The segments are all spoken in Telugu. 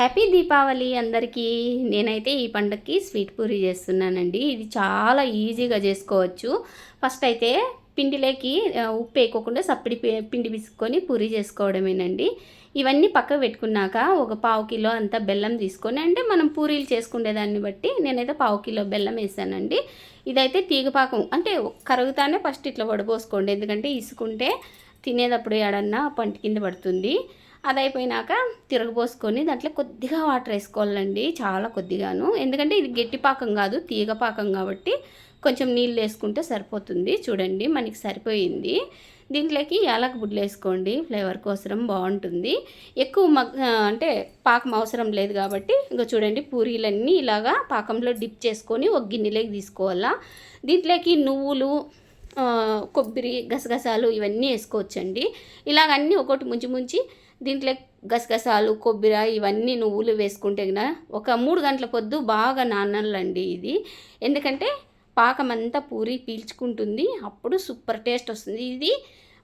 హ్యాపీ దీపావళి అందరికీ. నేనైతే ఈ పండుగకి స్వీట్ పూరి చేస్తున్నానండి. ఇది చాలా ఈజీగా చేసుకోవచ్చు. ఫస్ట్ అయితే పిండిలోకి ఉప్పు వేయకోకుండా సప్పిడి పిండి పిసుకొని పూరి చేసుకోవడమేనండి. ఇవన్నీ పక్కకు పెట్టుకున్నాక ఒక పావు కిలో అంత బెల్లం తీసుకొని అంటే మనం పూరీలు చేసుకునే దాన్ని బట్టి నేనైతే పావు కిలో బెల్లం వేసానండి. ఇదైతే తీగపాకం అంటే కరుగుతానే ఫస్ట్ ఇట్లా వడపోసుకోండి ఎందుకంటే ఇసుకుంటే తినేటప్పుడు ఏడన్నా పంట కింద పడుతుంది. అది అయిపోయినాక తిరగపోసుకొని దాంట్లో కొద్దిగా వాటర్ వేసుకోవాలండి చాలా కొద్దిగాను. ఎందుకంటే ఇది గట్టి పాకం కాదు తీగ పాకం కాబట్టి కొంచెం నీళ్ళు వేసుకుంటే సరిపోతుంది. చూడండి మనకి సరిపోయింది. దీంట్లోకి యాలక బుడ్లు వేసుకోండి ఫ్లేవర్ కోసం బాగుంటుంది. ఎక్కువ మగ్ అంటే పాకం అవసరం లేదు కాబట్టి ఇంకా చూడండి పూరీలన్నీ ఇలాగా పాకంలో డిప్ చేసుకొని ఒక గిన్నెలోకి తీసుకోవాలా. దీంట్లోకి నువ్వులు కొబ్బరి గసగసాలు ఇవన్నీ వేసుకోవచ్చండి. ఇలాగన్నీ ఒకటి ముంచి ముంచి దీంట్లో గసగసాలు కొబ్బరి ఇవన్నీ నువ్వులు వేసుకుంటే కదా ఒక మూడు గంటల పొద్దు బాగా నానాలండి ఇది. ఎందుకంటే పాకం అంతా పూరి పీల్చుకుంటుంది. అప్పుడు సూపర్ టేస్ట్ వస్తుంది. ఇది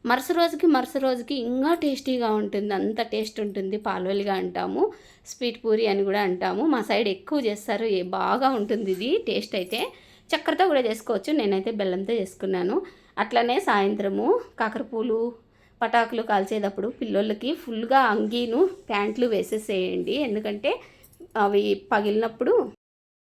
మరుస రోజుకి మరుస రోజుకి ఇంకా టేస్టీగా ఉంటుంది. అంత టేస్ట్ ఉంటుంది. పాలవలిగా అంటాము స్వీట్ పూరి అని కూడా అంటాము. మా సైడ్ ఎక్కువ చేస్తారు. ఏ బాగా ఉంటుంది ఇది టేస్ట్ అయితే. చక్కెరతో కూడా చేసుకోవచ్చు. నేనైతే బెల్లంతో చేసుకున్నాను. అట్లనే సాయంత్రము కాకరపూలు పటాకులు కాల్చేటప్పుడు పిల్లోళ్ళకి ఫుల్గా అంగీను ప్యాంట్లు వేసేసేయండి. ఎందుకంటే అవి పగిలినప్పుడు